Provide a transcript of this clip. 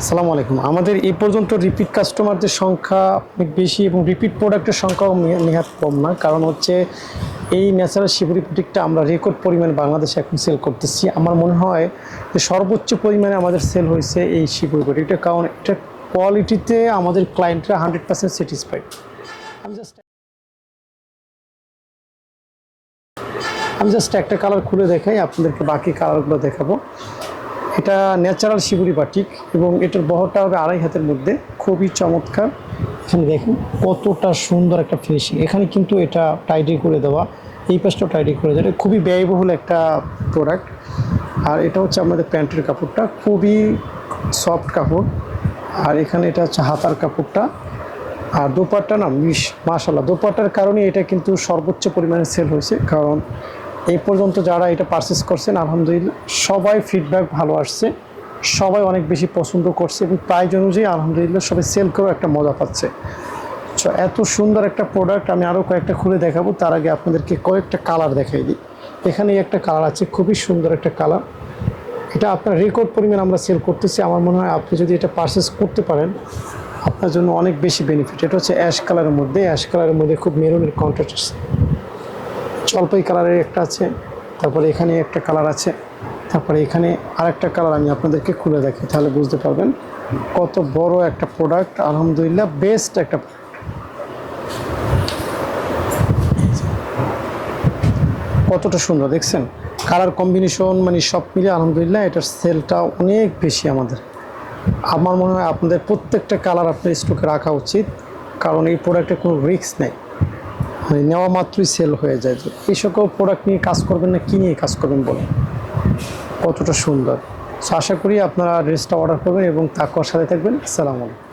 আসসালামু আলাইকুম। আমাদের এই পর্যন্ত রিপিট কাস্টমারদের সংখ্যা অনেক বেশি এবং রিপিট প্রোডাক্টের সংখ্যাও নেহাত কম না। কারণ হচ্ছে এই ন্যাচারাল শিবরি প্রোডাক্টটা আমরা রেকর্ড পরিমাণ বাংলাদেশে এখন সেল করতেছি। আমার মনে হয় যে সর্বোচ্চ পরিমাণে আমাদের সেল হয়েছে এই শিবরি প্রোডাক্টটা কারণ এটা কোয়ালিটিতে আমাদের ক্লায়েন্টরা হান্ড্রেড পার্সেন্ট স্যাটিসফাইড আমি জাস্ট আমি জাস্ট একটা কালার খুলে দেখাই, আপনাদেরকে বাকি কালারগুলো দেখাবো। এটা ন্যাচারাল শিবুরি বাটিক এবং এটার বহরটা হবে আড়াই হাতের মধ্যে, খুবই চমৎকার। এখানে দেখুন কতটা সুন্দর একটা ফিনিশিং এখানে কিন্তু এটা টাইডি করে দেওয়া, এই পাশটাও টাইডি করে দেওয়া। খুবই ব্যয়বহুল একটা প্রোডাক্ট আর এটা হচ্ছে আমাদের প্যান্টের কাপড়টা, খুবই সফট কাপড়। আর এখানে এটা হচ্ছে হাতার কাপড়টা। আর দোপাট্টা না, মিশ মাশাল্লাহ দোপাট্টার কারণে এটা কিন্তু সর্বোচ্চ পরিমাণে সেল হয়েছে। কারণ এই পর্যন্ত যারা এটা পারচেস করছেন, আলহামদুলিল্লাহ সবাই ফিডব্যাক ভালো আসছে। সবাই অনেক বেশি পছন্দ করছে এবং প্রাইজ অনুযায়ী আলহামদুলিল্লাহ সবাই সেল করেও একটা মজা পাচ্ছে। এত সুন্দর একটা প্রোডাক্ট আমি আরও কয়েকটা খুলে দেখাবো। তার আগে আপনাদেরকে কয়েকটা কালার দেখাই দিই। এখানে একটা কালার আছে, খুবই সুন্দর একটা কালার এটা আপনার রেকর্ড পরিমাণ আমরা সেল করতেছি। আমার মনে হয় আপনি যদি এটা পারচেস করতে পারেন, আপনার জন্য অনেক বেশি বেনিফিট এটা হচ্ছে অ্যাশ কালারের মধ্যে। অ্যাশ কালারের মধ্যে খুব মেরুনের কন্ট্রাস্ট জলপাই কালারের একটা আছে, তারপরে এখানে একটা কালার আছে, তারপরে এখানে আরেকটা কালার আমি আপনাদেরকে খুলে দেখি, তাহলে বুঝতে পারবেন কত বড় একটা প্রোডাক্ট আলহামদুলিল্লাহ বেস্ট একটা কতটা সুন্দর, দেখছেন? কালার কম্বিনেশন মানে সব মিলে আলহামদুলিল্লাহ এটার সেলটা অনেক বেশি আমাদের। আমার মনে হয় আপনাদের প্রত্যেকটা কালার আপনার স্টকে রাখা উচিত, কারণ এই প্রোডাক্টে কোনো রিস্ক নেই। মানে নেওয়া মাত্রই সেল হয়ে যায়। যে এই সকল প্রোডাক্ট নিয়ে কাজ করবেন না, কী নিয়ে কাজ করবেন বলেন? কতটা সুন্দর। সো আশা করি আপনারা ড্রেসটা অর্ডার করবেন এবং তাকওয়ার সাথে থাকবেন। আসসালামু আলাইকুম।